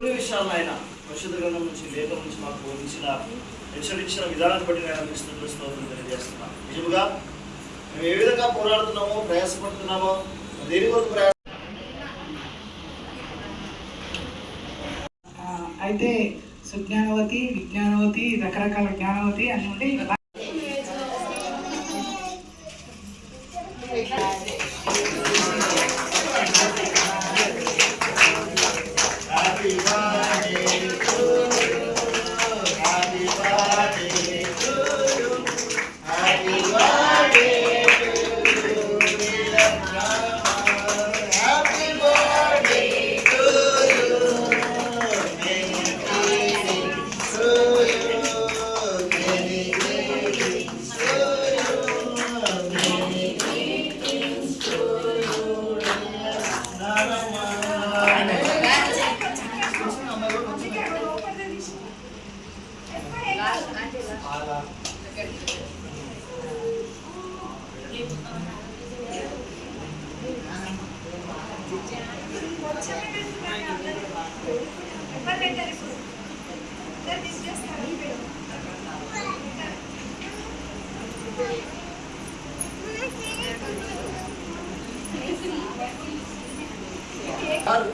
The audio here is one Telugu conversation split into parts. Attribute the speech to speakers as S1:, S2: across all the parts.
S1: కొన్ని విషయాలను ఆయన పరిశుద్ధ గ్రంథం నుంచి లేఖ నుంచి మాకు బోధించిన హెచ్చరించిన విధానాన్ని బట్టి నేను విస్తృత స్తోత్రం తెలియజేస్తున్నాను నిజముగా మేము ఏ విధంగా పోరాడుతున్నామో ప్రయాసపడుతున్నామో దేని కొరకు ప్రయాస
S2: అయితే సుజ్ఞానవతి విజ్ఞానవతి రకరకాల జ్ఞానవతి అని ఉండి
S1: వారు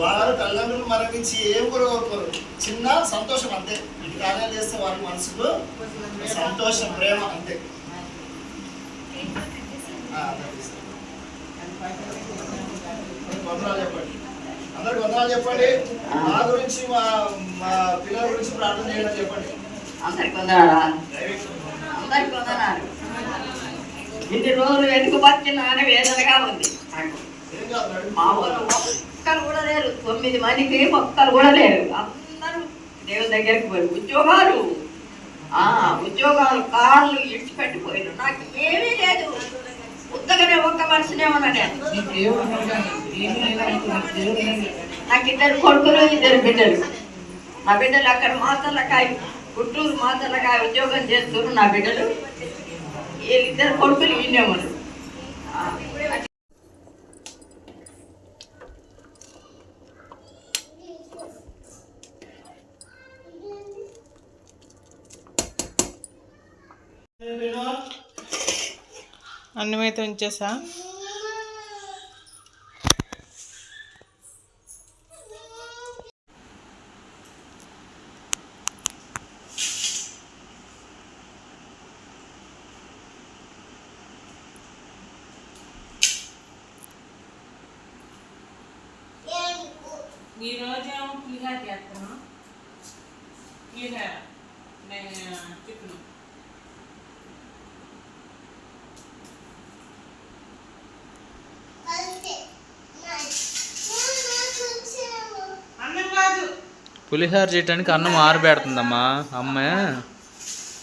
S1: వారు తల్లిదండ్రులు మరణించి ఏం కూడా కోరుకోరు చిన్న సంతోషం అంతే. ఇది కార్యాలు చేస్తే వారి మనసుకు సంతోషం ప్రేమ అంతే. వందనాలు చెప్పండి. అందరికి వందనాలు చెప్పండి. మా గురించి మా మా పిల్లల గురించి ప్రార్థన చేయడం చెప్పండి.
S3: అందరికి వందనాలా. అందరికి వందనాలు. ఇన్ని రోజులు వెనుక వచ్చిన వేదనగా ఉంది నాకు. మా వాళ్ళు ఒక్కరు కూడా లేరు. తొమ్మిది మందికి ఒక్కరు కూడా లేరు. అందరూ దేవుని దగ్గరికి పోయి ఉద్యోగాలు. ఆ ఉద్యోగాలు కార్లు ఇడిచిపెట్టిపోయిన నాకు ఏమీ లేదు. ఉత్తగానే ఒక్క మనిషినే ఉన్నా నేను.
S2: నీకు
S3: ఇద్దరు కొడుకులు ఇద్దరు బిడ్డలు. నా బిడ్డలు అక్కడ మాతలకాయ గుంటూరు మాతలకాయ ఉద్యోగం చేస్తున్నారు నా బిడ్డలు. వీళ్ళిద్దరు కొడుకులు ఈయనేమరు
S4: అన్నమైతే ఉంచేసా ఈరోజు పులిహార చేస్తున్నాం పులిహార నేను చికెన్ అన్నం కాదు
S5: పులిహోర చేయడానికి అన్నం ఆరబెడుతుందమ్మా అమ్మ.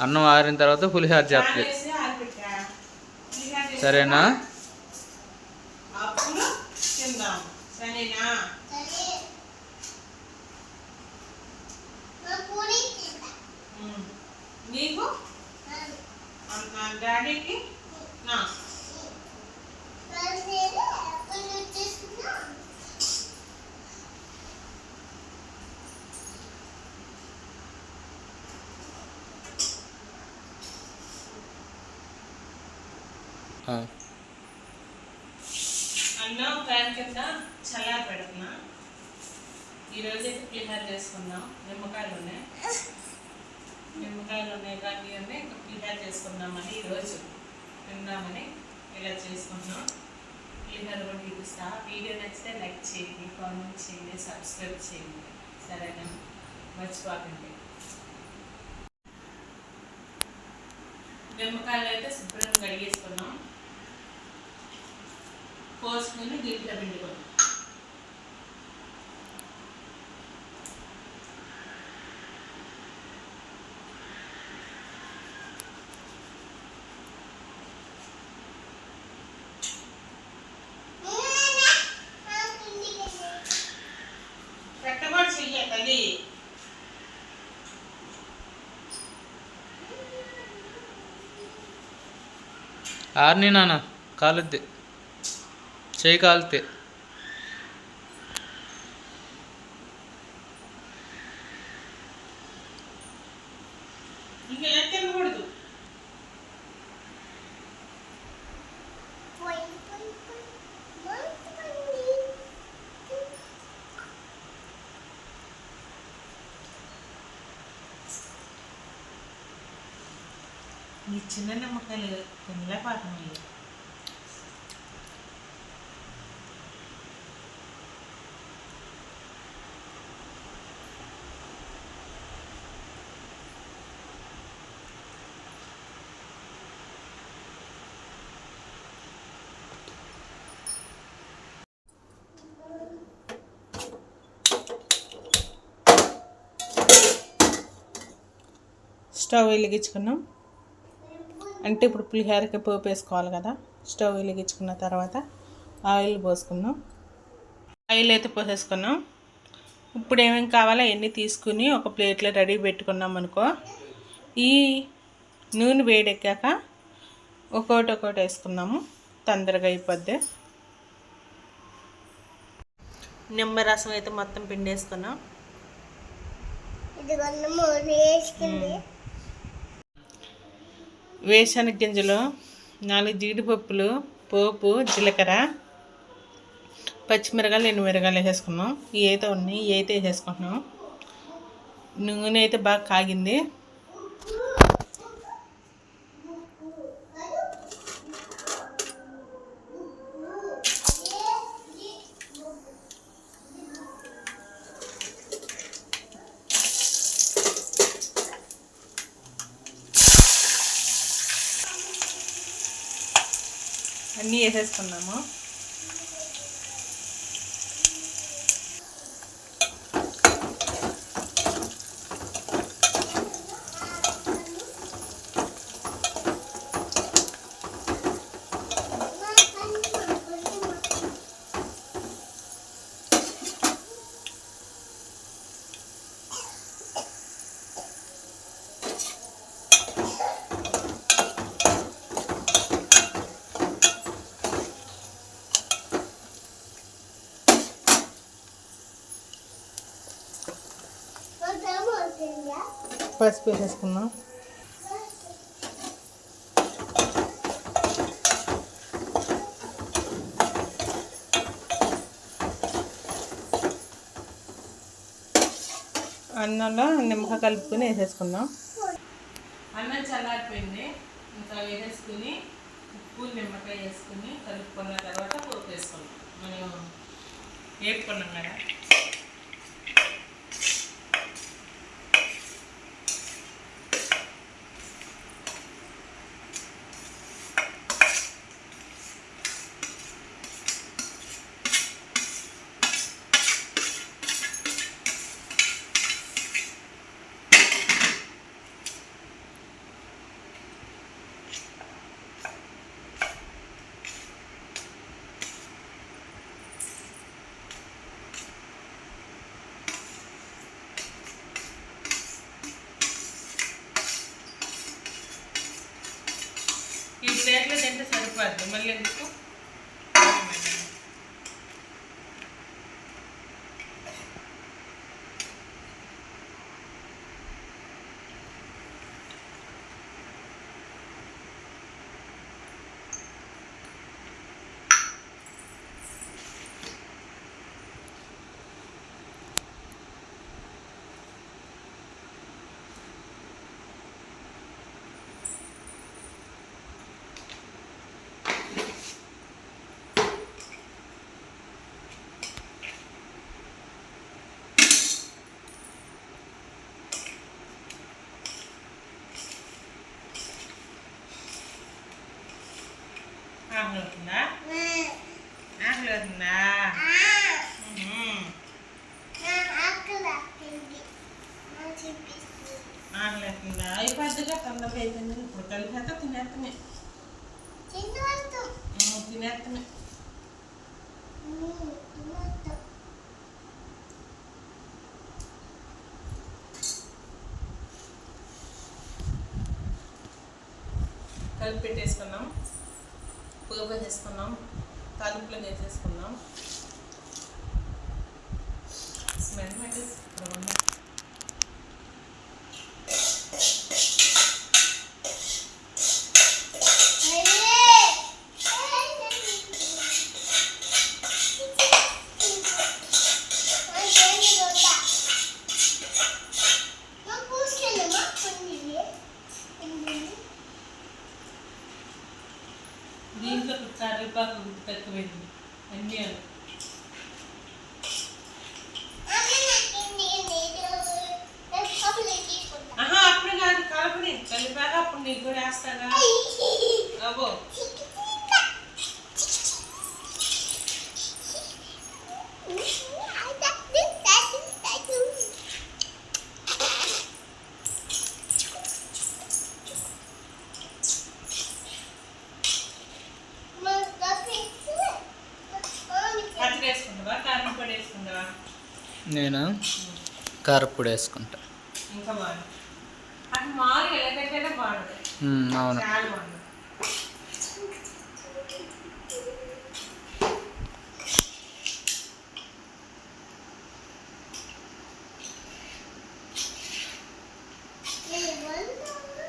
S5: అన్నం ఆరిన తర్వాత పులిహోర చేస్తుంది సరేనా
S4: అప్పుడు తిందాం సరేనా ఉమ్. నీకు అన్న డాడీకి నా
S5: ఆ.
S4: అన్నం ఫ్యాన్ కింద చల్లారి పెడుతున్నా. ఈరోజు అయితే పులిహార చేసుకుందాం. నిమ్మకాయలు ఉన్నాయి. నిమ్మకాయలు ఉన్నాయి కానీ ఉన్నాయి. ఇంకా పులిహార చేసుకుందామని ఈరోజు తిందామని ఇలా చేసుకుంటున్నాం పులిహార కూడా చూపిస్తా వీడియో నచ్చితే లైక్ చేయండి కామెంట్ చేయండి సబ్స్క్రైబ్ చేయండి. సరేనా? మర్చిపోకండి. నిమ్మకాయలు అయితే శుభ్రంగా కడిగేసుకున్నాం. కోసుకుని దీంట్లో పిండుకోండి
S5: ఆర్ని నాన్న కాలుద్ది. చేయి కాలుతే
S4: ఇంకా ఏం తినకూడదు ఈ చిన్న నిమ్మకాయలు తినలేపాకం స్టవ్ వెలిగించుకున్నాం. అంటే ఇప్పుడు పులిహోరకి పోపు వేసుకోవాలి కదా. స్టవ్ వెలిగించుకున్న తర్వాత ఆయిల్ పోసుకున్నాం ఆయిల్ అయితే పోసేసుకున్నాం. ఇప్పుడు ఏమేమి కావాలో అవన్నీ తీసుకుని ఒక ప్లేట్లో రెడీ పెట్టుకున్నాం అనుకో. ఈ నూనె వేడెక్కాక ఒక్కొక్కటి ఒక్కొక్కటి వేసుకున్నాము తొందరగా అయిపోద్ది. నిమ్మరసం అయితే మొత్తం పిండేసుకున్నాం. వేసన గింజలు నాలుగు జీడిపప్పులు పోపు జీలకర్ర పచ్చిమిరకాయలు ఎండు మిరకాయలు వేసేసుకున్నాం. ఇవి అయితే ఉన్నాయి ఇవి అయితే వేసేసుకుంటున్నాం. నూనె అయితే బాగా కాగింది. అన్నీ పసుపు వేసేసుకున్నాం అన్నంలో నిమ్మకాయ కలుపుకొని వేసేసుకున్నాం అన్నం చల్లారిపోయింది. ఇంకా వేసేసుకుని ఉప్పు నిమ్మకాయ వేసుకుని కలుపుకున్న తర్వాత పోపు వేసుకున్నాం మనం వేపుకున్నాం కదా ఈ ప్లేట్లో తింటే మళ్ళీ ఎందుకు ఆకలి అవుతుందా ఆకలి అవుతుందా. ఆకలి అవుతుందా అయిపోద్దిగా తొందరగా అయిపోయింది. ఇప్పుడు కలిపేత తినేత్తమే. మ్మ్, చేసుకున్నాం. వేసేసుకున్నాం తాలింపులో వేసేసుకున్నాం స్మెల్ అయితే సూపర్ ఉంది దీంట్లో కరివేపాకు తక్కువైంది అన్నీ అవి. ఆహా అప్పుడు కాదు కలపని కలిపాక అప్పుడు నీకు కూడా వేస్తాగా అబ్బో పచ్చడి వేసుకుంటావా కారం పొడి వేసుకుంటావా
S5: నేను కారపొడి వేసుకుంటా
S4: ఇంకా మామూలుగా బాగుంటుంది
S5: అవును
S4: చాలా బాగుంది కానీ సత్య మీరు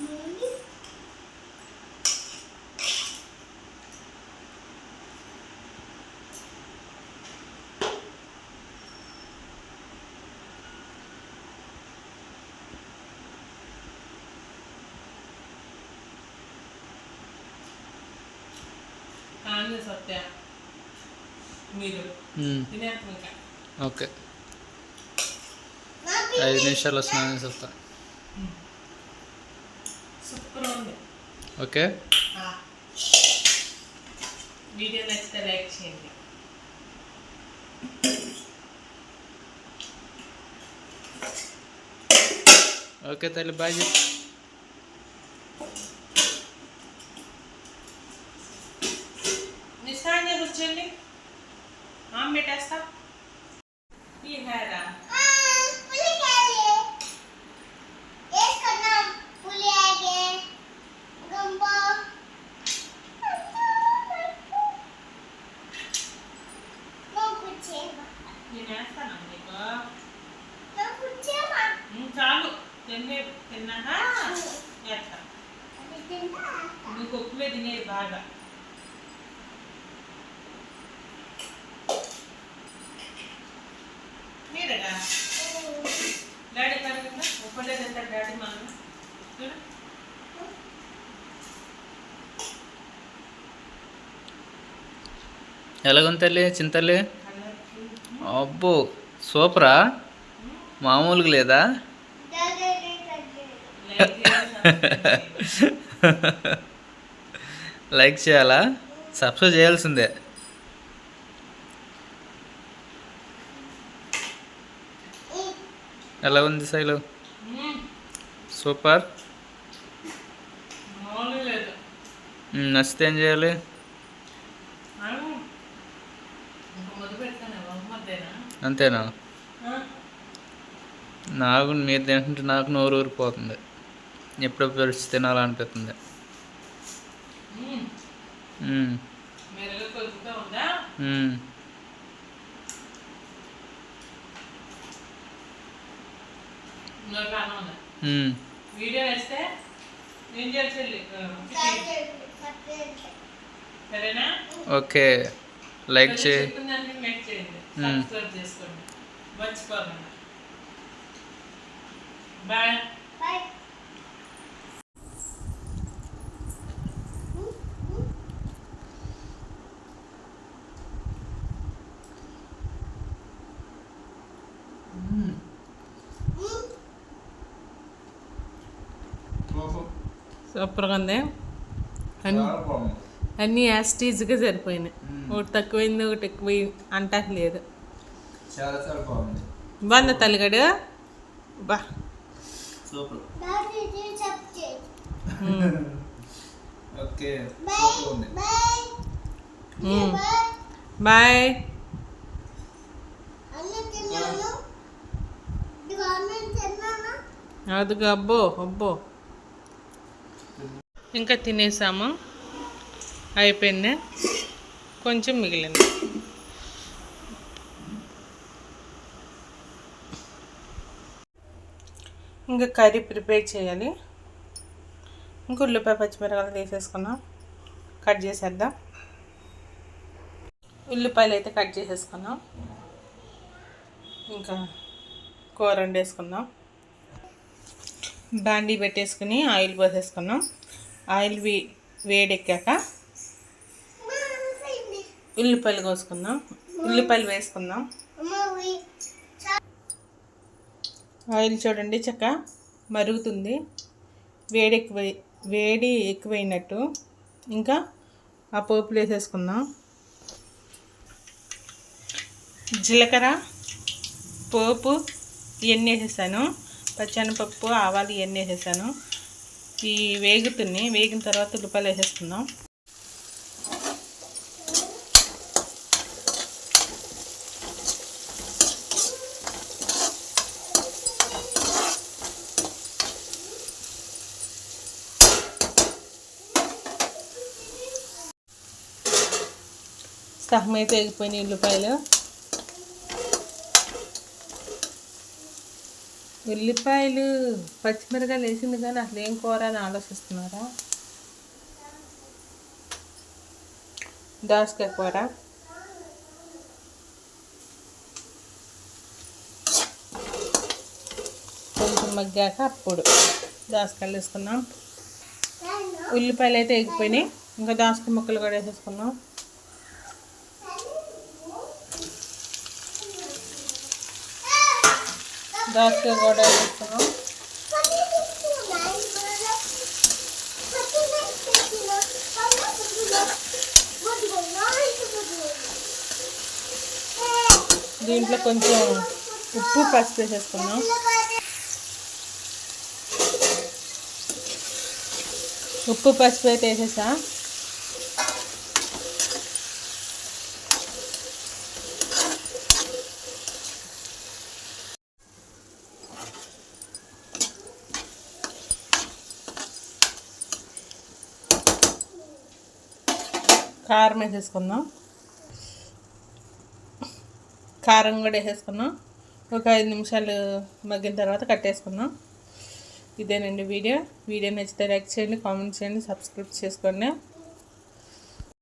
S5: ఉమ్,
S4: తినేస్తాం ఇంకా
S5: ఓకే. ఐదు నిమిషాలు స్నానం చేస్తా
S4: సూపర్ ఉంది.
S5: ఓకే.
S4: వీడియో నచ్చితే లైక్ చేయండి.
S5: ఓకే తల్లి బాయ్ చెప్పు
S4: నీ స్నానం చేసి వచ్చేయండి ఆమె పెట్టేస్తా ఈ హేరా నేను వేస్తాను నీకు ఉమ్, తిన్నాక వేస్తా నువ్వు ఒప్పులే తినేది బాగా. మీరగా డాడీ ఒక్కటే డాడీ మనం చూడు.
S5: ఎలాగుంది తల్లి? చింతల్లి? అబ్బో సూపరా? మామూలుగా లేదా?
S4: లైక్
S5: చేయాలా? సబ్స్క్రైబ్ చేయాల్సిందే. ఎలా ఉంది శైలు?
S4: మ్మ్.
S5: సూపర్ నచ్చితే ఏం చేయాలి? అంతేనా? నాకు మీరు తింటుంటే నాకు నోరు ఊరిపోతుంది. ఎప్పుడెప్పుడు వచ్చి తినాలనిపిస్తుంది.
S4: వీడియో వేస్తే సరేనా?
S5: ఓకే. లైక్ చేయి.
S4: చేసుకోండి. బాయ్. సూపర్గా ఉంది. అన్ని అన్నీ యాస్టీజ్గా సరిపోయినాయి. ఒకటి తక్కువైంది ఒకటి ఎక్కువ అంటాక లేదు.
S5: బాగుంది.
S4: తల్లిగడు? బా.
S5: సూపర్. ఓకే.
S4: బాయ్. అదిగో అబ్బో అబ్బో. ఇంకా తినేసాము? అయిపోయింది. కొంచెం మిగిలింది. ఇంకా కర్రీ ప్రిపేర్ చేయాలి. ఇంకా ఉల్లిపాయ పచ్చిమిరపకాయలు తీసేసుకున్నాం. కట్ చేసేద్దాం. ఉల్లిపాయలు అయితే కట్ చేసేసుకున్నాం. ఇంకా కూర వండేసుకుందాం. బాండీ పెట్టేసుకుని ఆయిల్ పోసేసుకున్నాం. ఆయిల్ వే వేడెక్కాక ఉల్లిపాయలు కోసుకుందాం. ఉల్లిపాయలు వేసుకుందాం. ఆయిల్ చూడండి చక్క మరుగుతుంది. వేడి ఎక్కువ వేడి ఎక్కువైనట్టు. ఇంకా ఆ పోపులు వేసేసుకుందాం. జీలకర్ర పోపు ఇవన్నీ వేసేసాను. పచ్చనిపప్పు ఆవాలు ఇవన్నీ వేసేసాను. ఈ వేగుతున్నాయి వేగిన తర్వాత ఉల్లిపాయలు వేసేస్తున్నాం సహమైతే అయితే ఉల్లిపాయలు. ఉల్లిపాయలు పచ్చిమిరకాయలు వేసింది కానీ అసలు ఏం కూర అని ఆలోచిస్తున్నారా? దోసకాయ కూర. కొంచెం మగ్గాక అప్పుడు దోసకాయలు వేసుకున్నాం ఉల్లిపాయలు అయితే ఎగిపోయినాయి ఇంకా దోసకాయ ముక్కలు కూడా వేసేసుకున్నాం దోసకాయ కూడా వేస్తున్నాం దీంట్లో కొంచెం ఉప్పు పసుపు వేసేసుకున్నాం ఉప్పు పసుపు అయితే వేసేసా? కారం వేసేసుకుందాం కారం కూడా వేసేసుకున్నాం ఒక ఐదు నిమిషాలు మగ్గిన తర్వాత కట్టేసుకుందాం ఇదేనండి వీడియో. వీడియో నచ్చితే లైక్ చేయండి కామెంట్ చేయండి సబ్స్క్రైబ్ చేసుకోండి.